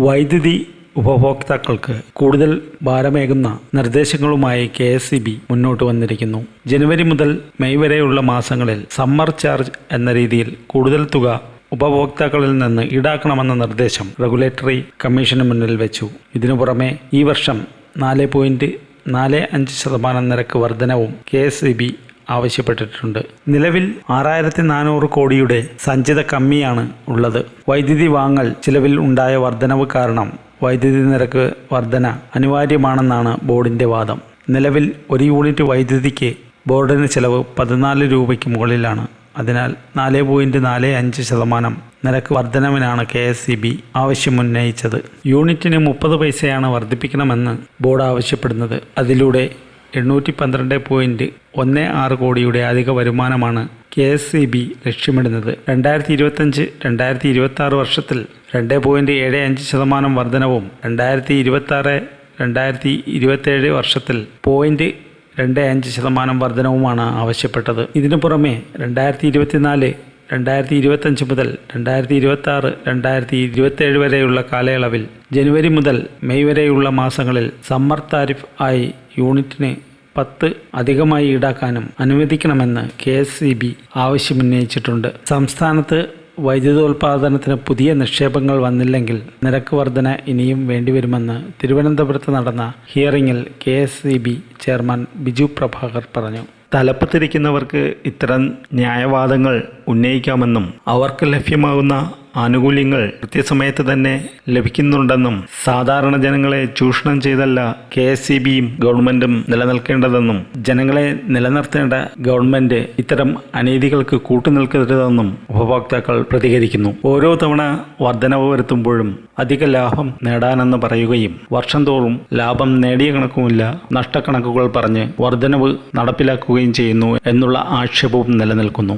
വൈദ്യുതി ഉപഭോക്താക്കൾക്ക് കൂടുതൽ ഭാരമേകുന്ന നിർദ്ദേശങ്ങളുമായി കെ എസ് സി ബി മുന്നോട്ട് വന്നിരിക്കുന്നു. ജനുവരി മുതൽ മെയ് വരെയുള്ള മാസങ്ങളിൽ സമ്മർ ചാർജ് എന്ന രീതിയിൽ കൂടുതൽ തുക ഉപഭോക്താക്കളിൽ നിന്ന് ഈടാക്കണമെന്ന നിർദ്ദേശം റെഗുലേറ്ററി കമ്മീഷന് മുന്നിൽ വെച്ചു. ഇതിനു പുറമെ ഈ വർഷം നാല് പോയിന്റ് നാല് അഞ്ച് ശതമാനം നിരക്ക് വർധനവും കെ എസ് സി ബി ആവശ്യപ്പെട്ടിട്ടുണ്ട്. നിലവിൽ ആറായിരത്തി നാനൂറ് കോടിയുടെ സഞ്ചിത കമ്മിയാണ് ഉള്ളത്. വൈദ്യുതി വാങ്ങൽ ചിലവിൽ ഉണ്ടായ വർധനവ് കാരണം വൈദ്യുതി നിരക്ക് വർധന അനിവാര്യമാണെന്നാണ് ബോർഡിന്റെ വാദം. നിലവിൽ ഒരു യൂണിറ്റ് വൈദ്യുതിക്ക് ബോർഡിന് ചിലവ് പതിനാല് രൂപയ്ക്ക് മുകളിലാണ്. അതിനാൽ നാല് പോയിന്റ് നാല് അഞ്ച് ശതമാനം നിരക്ക് വർധനവിനാണ് കെ എസ് സി ബി ആവശ്യമുന്നയിച്ചത് യൂണിറ്റിന് മുപ്പത് പൈസയാണ് വർദ്ധിപ്പിക്കണമെന്ന് ബോർഡ് ആവശ്യപ്പെടുന്നത്. അതിലൂടെ എണ്ണൂറ്റി പന്ത്രണ്ട് പോയിന്റ് ഒന്ന് ആറ് കോടിയുടെ അധിക വരുമാനമാണ് കെ എസ് സി ബി ലക്ഷ്യമിടുന്നത്. രണ്ടായിരത്തി ഇരുപത്തഞ്ച് രണ്ടായിരത്തി ഇരുപത്തി ആറ് വർഷത്തിൽ രണ്ട് പോയിന്റ് ഏഴ് അഞ്ച് ശതമാനം വർധനവും രണ്ടായിരത്തി ഇരുപത്തി ആറ് രണ്ടായിരത്തി ഇരുപത്തേഴ് വർഷത്തിൽ പോയിന്റ് രണ്ട് അഞ്ച് ശതമാനം വർധനവുമാണ് ആവശ്യപ്പെട്ടത്. ഇതിനു പുറമെ രണ്ടായിരത്തി ഇരുപത്തിനാല് രണ്ടായിരത്തി ഇരുപത്തഞ്ച് മുതൽ രണ്ടായിരത്തി ഇരുപത്തി ആറ് രണ്ടായിരത്തി ഇരുപത്തേഴ് വരെയുള്ള കാലയളവിൽ ജനുവരി മുതൽ മെയ് വരെയുള്ള മാസങ്ങളിൽ സമ്മർ താരിഫ് ആയി യൂണിറ്റിന് പത്ത് അധികമായി ഈടാക്കാനും അനുവദിക്കണമെന്ന് കെ എസ് സി ബി ആവശ്യമുന്നയിച്ചിട്ടുണ്ട്. സംസ്ഥാനത്ത് വൈദ്യുതോൽപാദനത്തിന് പുതിയ നിക്ഷേപങ്ങൾ വന്നില്ലെങ്കിൽ നിരക്ക് വർധന ഇനിയും വേണ്ടിവരുമെന്ന് തിരുവനന്തപുരത്ത് നടന്ന ഹിയറിംഗിൽ കെ ചെയർമാൻ ബിജു പ്രഭാകർ പറഞ്ഞു. തലപ്പത്തിരിക്കുന്നവർക്ക് ഇത്തരം ന്യായവാദങ്ങൾ ഉന്നയിക്കാമെന്നും അവർക്ക് ലഭ്യമാകുന്ന ആനുകൂല്യങ്ങൾ കൃത്യസമയത്ത് തന്നെ ലഭിക്കുന്നുണ്ടെന്നും സാധാരണ ജനങ്ങളെ ചൂഷണം ചെയ്തല്ല കെ എസ് സി ബിയും ഗവൺമെന്റും നിലനിൽക്കേണ്ടതെന്നും ജനങ്ങളെ നിലനിർത്തേണ്ട ഗവൺമെന്റ് ഇത്തരം അനീതികൾക്ക് കൂട്ടുനിൽക്കരുതെന്നും ഉപഭോക്താക്കൾ പ്രതികരിക്കുന്നു. ഓരോ തവണ വർധനവ് വരുത്തുമ്പോഴും അധിക ലാഭം നേടാനെന്ന് പറയുകയും വർഷം തോറും ലാഭം നേടിയ കണക്കുമില്ല നഷ്ടക്കണക്കുകൾ പറഞ്ഞ് വർധനവ് നടപ്പിലാക്കുകയും ചെയ്യുന്നു എന്നുള്ള ആക്ഷേപവും നിലനിൽക്കുന്നു.